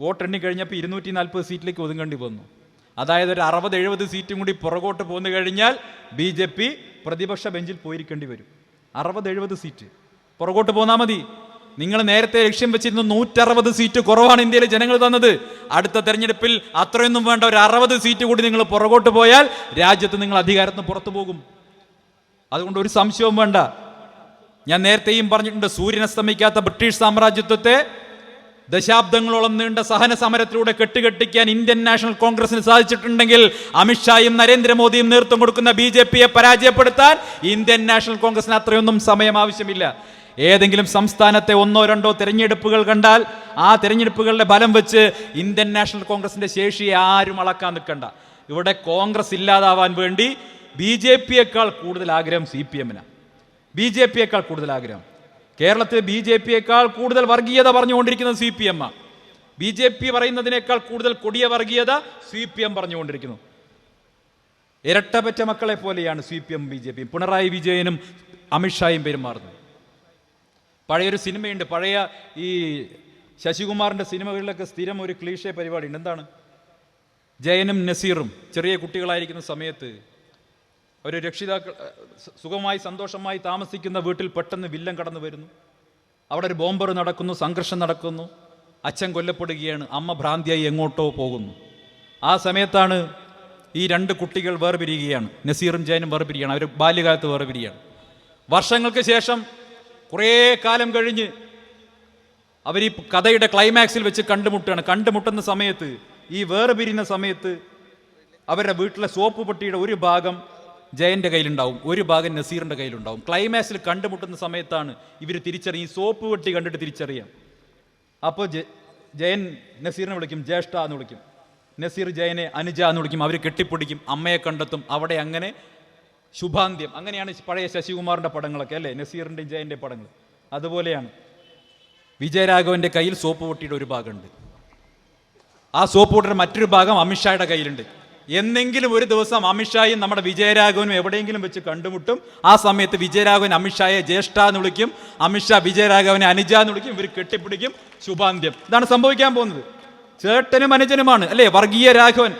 വോട്ട് എണ്ണി കഴിഞ്ഞപ്പോൾ ഇരുന്നൂറ്റി നാൽപ്പത് സീറ്റിലേക്ക് ഒതുങ്ങേണ്ടി വന്നു. അതായത് ഒരു അറുപത് എഴുപത് സീറ്റും കൂടി പുറകോട്ട് പോന്നു കഴിഞ്ഞാൽ ബി ജെ പി പ്രതിപക്ഷ ബെഞ്ചിൽ പോയിരിക്കേണ്ടി വരും. അറുപത് എഴുപത് സീറ്റ്. പുറകോട്ട് പോന്നാൽ മതി. നിങ്ങൾ നേരത്തെ ലക്ഷ്യം വെച്ചിരുന്ന നൂറ്ററുപത് സീറ്റ് കുറവാണ് ഇന്ത്യയിലെ ജനങ്ങൾ തന്നത്. അടുത്ത തെരഞ്ഞെടുപ്പിൽ അത്രയൊന്നും വേണ്ട ഒരു അറുപത് സീറ്റ് കൂടി നിങ്ങൾ പുറകോട്ട് പോയാൽ രാജ്യത്ത് നിങ്ങൾ അധികാരത്തിന് പുറത്തു പോകും. അതുകൊണ്ട് ഒരു സംശയവും വേണ്ട. ഞാൻ നേരത്തെയും പറഞ്ഞിട്ടുണ്ട് സൂര്യൻ അസ്തമിക്കാത്ത ബ്രിട്ടീഷ് സാമ്രാജ്യത്വത്തെ ദശാബ്ദങ്ങളോളം നീണ്ട സഹന സമരത്തിലൂടെ കെട്ടുകെട്ടിക്കാൻ ഇന്ത്യൻ നാഷണൽ കോൺഗ്രസിന് സാധിച്ചിട്ടുണ്ടെങ്കിൽ അമിത്ഷായും നരേന്ദ്രമോദിയും നേതൃത്വം കൊടുക്കുന്ന ബി ജെ പിയെ പരാജയപ്പെടുത്താൻ ഇന്ത്യൻ നാഷണൽ കോൺഗ്രസിന് അത്രയൊന്നും സമയം ആവശ്യമില്ല. ഏതെങ്കിലും സംസ്ഥാനത്തെ ഒന്നോ രണ്ടോ തെരഞ്ഞെടുപ്പുകൾ കണ്ടാൽ ആ തെരഞ്ഞെടുപ്പുകളുടെ ബലം വെച്ച് ഇന്ത്യൻ നാഷണൽ കോൺഗ്രസിന്റെ ശേഷിയെ ആരും അളക്കാൻ നിൽക്കണ്ട. ഇവിടെ കോൺഗ്രസ് ഇല്ലാതാവാൻ വേണ്ടി ബി ജെ പിയേക്കാൾ കൂടുതൽ ആഗ്രഹം സി പി എമ്മിനാണ് ബി ജെ പിയേക്കാൾ കൂടുതൽ ആഗ്രഹം കേരളത്തിൽ ബി ജെ പിയേക്കാൾ കൂടുതൽ വർഗീയത പറഞ്ഞുകൊണ്ടിരിക്കുന്നത് C P M B J P പറയുന്നതിനേക്കാൾ കൂടുതൽ കൊടിയ വർഗീയത സി പി എം പറഞ്ഞുകൊണ്ടിരിക്കുന്നു. ഇരട്ടപറ്റ മക്കളെ പോലെയാണ് C P M B J P. Pinarayi വിജയനും അമിത്ഷായും പെരുമാറുന്നത്. പഴയൊരു സിനിമയുണ്ട്. പഴയ ഈ ശശികുമാറിന്റെ സിനിമകളിലൊക്കെ സ്ഥിരം ഒരു ക്ലീഷേ പരിപാടിയുണ്ട്. എന്താണ്? ജയനും നസീറും ചെറിയ കുട്ടികളായിരിക്കുന്ന സമയത്ത് ഒരു രക്ഷിതാക്കൾ സുഖമായി സന്തോഷമായി താമസിക്കുന്ന വീട്ടിൽ പെട്ടെന്ന് വില്ലൻ കടന്നു വരുന്നു. അവിടെ ഒരു ബോംബർ നടക്കുന്നു സംഘർഷം നടക്കുന്നു. അച്ഛൻ കൊല്ലപ്പെടുകയാണ് അമ്മ ഭ്രാന്തിയായി എങ്ങോട്ടോ പോകുന്നു. ആ സമയത്താണ് ഈ രണ്ട് കുട്ടികൾ വേർപിരിയുകയാണ്. നസീറും ജയനും വേർപിരിയാണ് അവർ ബാല്യകാലത്ത് വേർപിരിയാണ്. വർഷങ്ങൾക്ക് ശേഷം കുറേ കാലം കഴിഞ്ഞ് അവർ ഈ കഥയുടെ ക്ലൈമാക്സിൽ വെച്ച് കണ്ടുമുട്ടുകയാണ്. കണ്ടുമുട്ടുന്ന സമയത്ത് ഈ വേർപിരിയുന്ന സമയത്ത് അവരുടെ വീട്ടിലെ സോപ്പ് പെട്ടിയുടെ ഒരു ഭാഗം ജയന്റെ കയ്യിലുണ്ടാവും ഒരു ഭാഗം നസീറിന്റെ കയ്യിലുണ്ടാവും. ക്ലൈമാക്സിൽ കണ്ടുമുട്ടുന്ന സമയത്താണ് ഇവർ തിരിച്ചറിയും സോപ്പ് വെട്ടി കണ്ടിട്ട് തിരിച്ചറിയാം. അപ്പോൾ ജയൻ നസീറിനെ വിളിക്കും ജ്യേഷ്ഠ എന്ന് വിളിക്കും. നസീർ ജയനെ അനുജ എന്ന് വിളിക്കും. അവർ കെട്ടിപ്പിടിക്കും അമ്മയെ കണ്ടെത്തും അവിടെ അങ്ങനെ ശുഭാന്ത്യം. അങ്ങനെയാണ് പഴയ ശശികുമാറിന്റെ പടങ്ങളൊക്കെ അല്ലേ? നസീറിന്റെയും ജയന്റെ പടങ്ങൾ. അതുപോലെയാണ്. വിജയരാഘവന്റെ കയ്യിൽ സോപ്പ് പൊട്ടിയുടെ ഒരു ഭാഗമുണ്ട്. ആ സോപ്പ് പൊട്ടിയുടെ മറ്റൊരു ഭാഗം അമിത്ഷായുടെ കയ്യിലുണ്ട്. എന്നെങ്കിലും ഒരു ദിവസം അമിത്ഷായും നമ്മുടെ വിജയരാഘവനും എവിടെയെങ്കിലും വെച്ച് കണ്ടുമുട്ടും. ആ സമയത്ത് വിജയരാഘവൻ അമിത്ഷായെ ജ്യേഷ്ഠ എന്ന് വിളിക്കും. അമിത്ഷാ വിജയരാഘവനെ അനുജ എന്ന് വിളിക്കും. ഇവർ കെട്ടിപ്പിടിക്കും. ശുഭാന്ത്യം. ഇതാണ് സംഭവിക്കാൻ പോകുന്നത്. ചേട്ടനും അനുജനുമാണ്. അല്ലേ? വർഗീയ രാഘവൻ.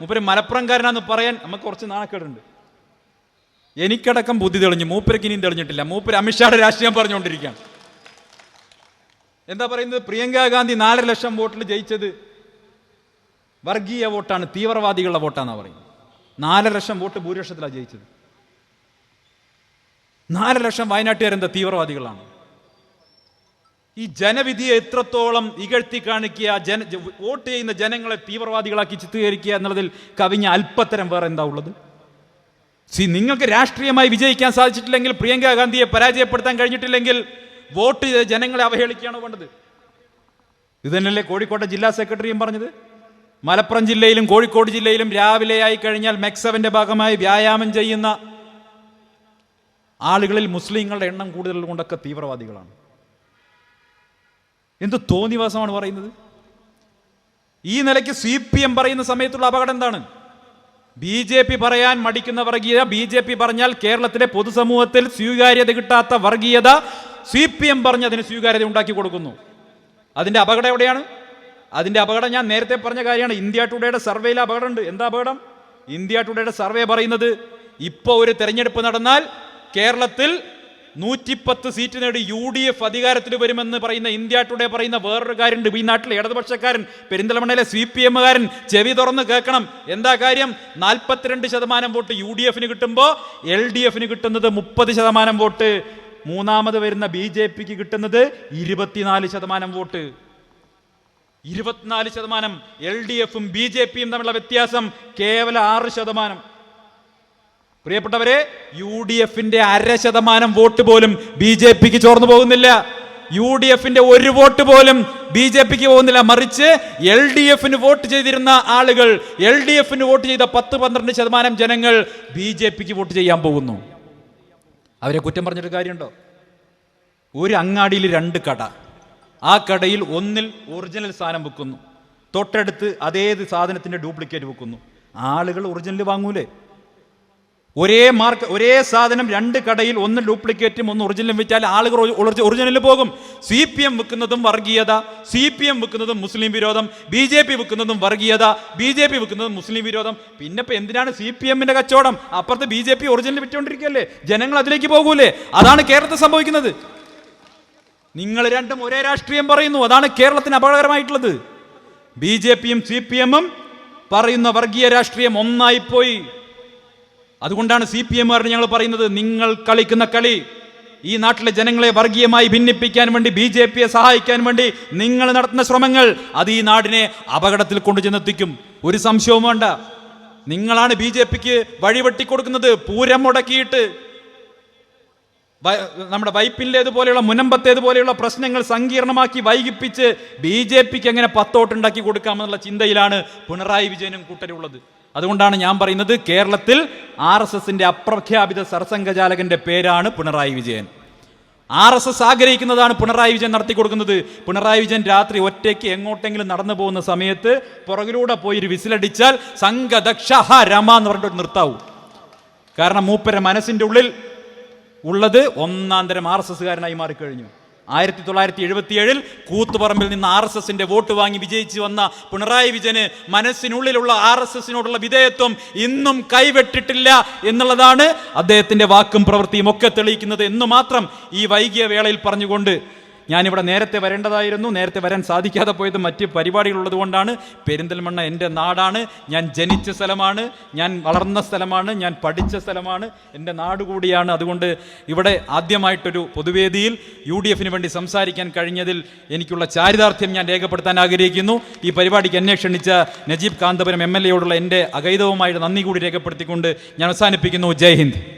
മൂപ്പര് മലപ്പുറംകാരനാന്ന് പറയാൻ നമുക്ക് കുറച്ച് നാണക്കേടുണ്ട്. എനിക്കടക്കം ബുദ്ധി തെളിഞ്ഞു. മൂപ്പരക്ക് ഇനിയും തെളിഞ്ഞിട്ടില്ല. മൂപ്പര് അമിത്ഷായുടെ രാഷ്ട്രീയം പറഞ്ഞുകൊണ്ടിരിക്കുകയാണ്. എന്താ പറയുന്നത്? പ്രിയങ്ക ഗാന്ധി നാലര ലക്ഷം വോട്ടിൽ ജയിച്ചത് വർഗീയ വോട്ടാണ് തീവ്രവാദികളുടെ വോട്ടാണെന്നാണ് പറയുന്നത്. നാല് ലക്ഷം വോട്ട് ഭൂരിപക്ഷത്തിലാണ് ജയിച്ചത്. നാല് ലക്ഷം വയനാട്ടുകാരെന്താ തീവ്രവാദികളാണ്? ഈ ജനവിധിയെ എത്രത്തോളം ഇകഴ്ത്തി കാണിക്കുക ജന വോട്ട് ചെയ്യുന്ന ജനങ്ങളെ തീവ്രവാദികളാക്കി ചിത്രീകരിക്കുക എന്നുള്ളതിൽ കവിഞ്ഞ അല്പത്തരം വേറെ എന്താ ഉള്ളത്? സി നിങ്ങൾക്ക് രാഷ്ട്രീയമായി വിജയിക്കാൻ സാധിച്ചിട്ടില്ലെങ്കിൽ പ്രിയങ്ക ഗാന്ധിയെ പരാജയപ്പെടുത്താൻ കഴിഞ്ഞിട്ടില്ലെങ്കിൽ വോട്ട് ചെയ്ത് ജനങ്ങളെ അവഹേളിക്കുകയാണോ വേണ്ടത്? ഇതന്നെയല്ലേ തന്നെയല്ലേ കോഴിക്കോട്ടെ ജില്ലാ സെക്രട്ടറിയും പറഞ്ഞത്? മലപ്പുറം ജില്ലയിലും കോഴിക്കോട് ജില്ലയിലും രാവിലെ ആയി കഴിഞ്ഞാൽ മെക്സവന്റെ ഭാഗമായി വ്യായാമം ചെയ്യുന്ന ആളുകളിൽ മുസ്ലിങ്ങളുടെ എണ്ണം കൂടുതൽ കൊണ്ടൊക്കെ തീവ്രവാദികളാണ്. എന്ത് തോന്നിവാസമാണ് പറയുന്നത്? ഈ നിലയ്ക്ക് സി പി എം പറയുന്ന സമയത്തുള്ള അപകടം എന്താണ്? ബി ജെ പി പറയാൻ മടിക്കുന്ന വർഗീയത ബി ജെ പി പറഞ്ഞാൽ കേരളത്തിലെ പൊതുസമൂഹത്തിൽ സ്വീകാര്യത കിട്ടാത്ത വർഗീയത സി പി എം പറഞ്ഞ് അതിന് സ്വീകാര്യത ഉണ്ടാക്കി കൊടുക്കുന്നു. അതിന്റെ അപകടം എവിടെയാണ്? അതിന്റെ അപകടം ഞാൻ നേരത്തെ പറഞ്ഞ കാര്യമാണ്. ഇന്ത്യ ടുഡേയുടെ സർവേയിൽ അപകടമുണ്ട്. എന്താ അപകടം? ഇന്ത്യ ടുഡേയുടെ സർവേ പറയുന്നത് ഇപ്പോൾ ഒരു തെരഞ്ഞെടുപ്പ് നടന്നാൽ കേരളത്തിൽ നൂറ്റിപ്പത്ത് സീറ്റ് നേടി യു ഡി എഫ് അധികാരത്തിൽ വരുമെന്ന് പറയുന്ന ഇന്ത്യ ടുഡേ പറയുന്ന വേറൊരു കാര്യമുണ്ട്. ഈ നാട്ടിലെ ഇടതുപക്ഷക്കാരൻ പെരിന്തൽമണ്ണയിലെ സി പി എമ്മുകാരൻ ചെവി തുറന്ന് കേൾക്കണം. എന്താ കാര്യം? നാൽപ്പത്തിരണ്ട് ശതമാനം വോട്ട് യു ഡി എഫിന് കിട്ടുമ്പോൾ എൽ ഡി എഫിന് കിട്ടുന്നത് മുപ്പത് ശതമാനം വോട്ട്. മൂന്നാമത് വരുന്ന ബി ജെ പിക്ക് കിട്ടുന്നത് ഇരുപത്തിനാല് ശതമാനം വോട്ട്. ഇരുപത്തിനാല് ശതമാനം എൽ ഡി എഫും ബി ജെ പിയും തമ്മിലുള്ള വ്യത്യാസം കേവലം ആറ് ശതമാനം. പ്രിയപ്പെട്ടവരെ യു ഡി എഫിന്റെ അര ശതമാനം വോട്ട് പോലും ബി ജെ പിക്ക് ചോർന്നു പോകുന്നില്ല. യു ഡി എഫിന്റെ ഒരു വോട്ട് പോലും ബി ജെ പിക്ക് പോകുന്നില്ല. മറിച്ച് എൽ ഡി എഫിന് വോട്ട് ചെയ്തിരുന്ന ആളുകൾ എൽ ഡി എഫിന് വോട്ട് ചെയ്ത പത്ത് പന്ത്രണ്ട് ശതമാനം ജനങ്ങൾ ബി ജെ പിക്ക് വോട്ട് ചെയ്യാൻ പോകുന്നു. അവരെ കുറ്റം പറഞ്ഞിട്ട് കാര്യമുണ്ടോ? ഒരു അങ്ങാടിയിൽ രണ്ട് കട. ആ കടയിൽ ഒന്നിൽ ഒറിജിനൽ സാധനം വെക്കുന്നു. തൊട്ടടുത്ത് അതേത് സാധനത്തിന്റെ ഡ്യൂപ്ലിക്കേറ്റ് വെക്കുന്നു. ആളുകൾ ഒറിജിനൽ വാങ്ങൂലേ? ഒരേ മാർക്ക് ഒരേ സാധനം രണ്ട് കടയിൽ ഒന്ന് ഡ്യൂപ്ലിക്കേറ്റും ഒന്ന് ഒറിജിനലും വെച്ചാൽ ആളുകൾ ഒറിജിനലിൽ പോകും. സി പി എം വെക്കുന്നതും വർഗീയത സി പി എം വെക്കുന്നതും മുസ്ലിം വിരോധം ബി ജെ പി വെക്കുന്നതും വർഗീയത ബി ജെ പി വെക്കുന്നതും മുസ്ലിം വിരോധം. പിന്നെ ഇപ്പം എന്തിനാണ് സി പി എമ്മിന്റെ കച്ചവടം? അപ്പുറത്ത് ബി ജെ പി ഒറിജിനൽ വിറ്റുകൊണ്ടിരിക്കുകയല്ലേ? ജനങ്ങൾ അതിലേക്ക് പോകൂലേ? അതാണ് കേരളത്തിൽ സംഭവിക്കുന്നത്. നിങ്ങൾ രണ്ടും ഒരേ രാഷ്ട്രീയം പറയുന്നു. അതാണ് കേരളത്തിന് അപകടകരമായിട്ടുള്ളത്. ബി ജെ പിയും സി പി എമ്മും പറയുന്ന വർഗീയ രാഷ്ട്രീയം ഒന്നായിപ്പോയി. അതുകൊണ്ടാണ് സി പി എമ്മുകാരൻ ഞങ്ങൾ പറയുന്നത് നിങ്ങൾ കളിക്കുന്ന കളി ഈ നാട്ടിലെ ജനങ്ങളെ വർഗീയമായി ഭിന്നിപ്പിക്കാൻ വേണ്ടി ബി ജെ പിയെ സഹായിക്കാൻ വേണ്ടി നിങ്ങൾ നടത്തുന്ന ശ്രമങ്ങൾ അത് ഈ നാടിനെ അപകടത്തിൽ കൊണ്ടു ചെന്നെത്തിക്കും ഒരു സംശയവും വേണ്ട. നിങ്ങളാണ് ബി ജെ പിക്ക് വഴിവെട്ടിക്കൊടുക്കുന്നത്. പൂരം മുടക്കിയിട്ട് നമ്മുടെ വൈപ്പിലേതുപോലെയുള്ള മുനമ്പത്തേതുപോലെയുള്ള പ്രശ്നങ്ങൾ സങ്കീർണമാക്കി വൈകിപ്പിച്ച് ബി ജെ പിക്ക് എങ്ങനെ പത്തോട്ടുണ്ടാക്കി കൊടുക്കാമെന്നുള്ള ചിന്തയിലാണ് പിണറായി വിജയനും കൂട്ടരുള്ളത്. അതുകൊണ്ടാണ് ഞാൻ പറയുന്നത് കേരളത്തിൽ ആർ എസ് എസിന്റെ അപ്രഖ്യാപിത സർസംഘചാലകന്റെ പേരാണ് Pinarayi Vijayan. R S S ആഗ്രഹിക്കുന്നതാണ് Pinarayi Vijayan നടത്തി കൊടുക്കുന്നത്. പിണറായി വിജയൻ രാത്രി ഒറ്റയ്ക്ക് എങ്ങോട്ടെങ്കിലും നടന്നു പോകുന്ന സമയത്ത് പുറകിലൂടെ പോയി ഒരു വിസിലടിച്ചാൽ സംഘദക്ഷ രമ എന്ന് പറഞ്ഞിട്ട് നിർത്താവൂ കാരണം മൂപ്പര മനസ്സിന്റെ ഉള്ളിൽ ഉള്ളത് ഒന്നാം തരം ആർ എസ് എസ്സുകാരനായി മാറിക്കഴിഞ്ഞു. ആയിരത്തി തൊള്ളായിരത്തി എഴുപത്തിയേഴിൽ കൂത്തുപറമ്പിൽ നിന്ന് ആർ എസ് എസിന്റെ വോട്ട് വാങ്ങി വിജയിച്ചു വന്ന പിണറായി വിജയന് മനസ്സിനുള്ളിലുള്ള ആർ എസ് എസിനോടുള്ള വിധേയത്വം ഇന്നും കൈവിട്ടിട്ടില്ല എന്നുള്ളതാണ് അദ്ദേഹത്തിന്റെ വാക്കും പ്രവൃത്തിയും ഒക്കെ തെളിയിക്കുന്നത് എന്ന് മാത്രം ഈ വൈകിയ വേളയിൽ പറഞ്ഞുകൊണ്ട് ഞാനിവിടെ നേരത്തെ വരേണ്ടതായിരുന്നു. നേരത്തെ വരാൻ സാധിക്കാതെ പോയത് മറ്റ് പരിപാടികളുള്ളത് കൊണ്ടാണ്. പെരിന്തൽമണ്ണ എന്റെ നാടാണ്. ഞാൻ ജനിച്ച സ്ഥലമാണ്. ഞാൻ വളർന്ന സ്ഥലമാണ്. ഞാൻ പഠിച്ച സ്ഥലമാണ്. എന്റെ നാട് കൂടിയാണ്. അതുകൊണ്ട് ഇവിടെ ആദ്യമായിട്ടൊരു പൊതുവേദിയിൽ യു ഡി എഫിന് വേണ്ടി സംസാരിക്കാൻ കഴിഞ്ഞതിൽ എനിക്കുള്ള ചാരിതാർത്ഥ്യം ഞാൻ രേഖപ്പെടുത്താൻ ആഗ്രഹിക്കുന്നു. ഈ പരിപാടിക്ക് എന്നെ ക്ഷണിച്ച നജീബ് കാന്തപുരം എം എൽ എയോടുള്ള എന്റെ അഗൈതവുമായിട്ട് നന്ദി കൂടി രേഖപ്പെടുത്തിക്കൊണ്ട് ഞാൻ അവസാനിപ്പിക്കുന്നു. ജയ് ഹിന്ദ്.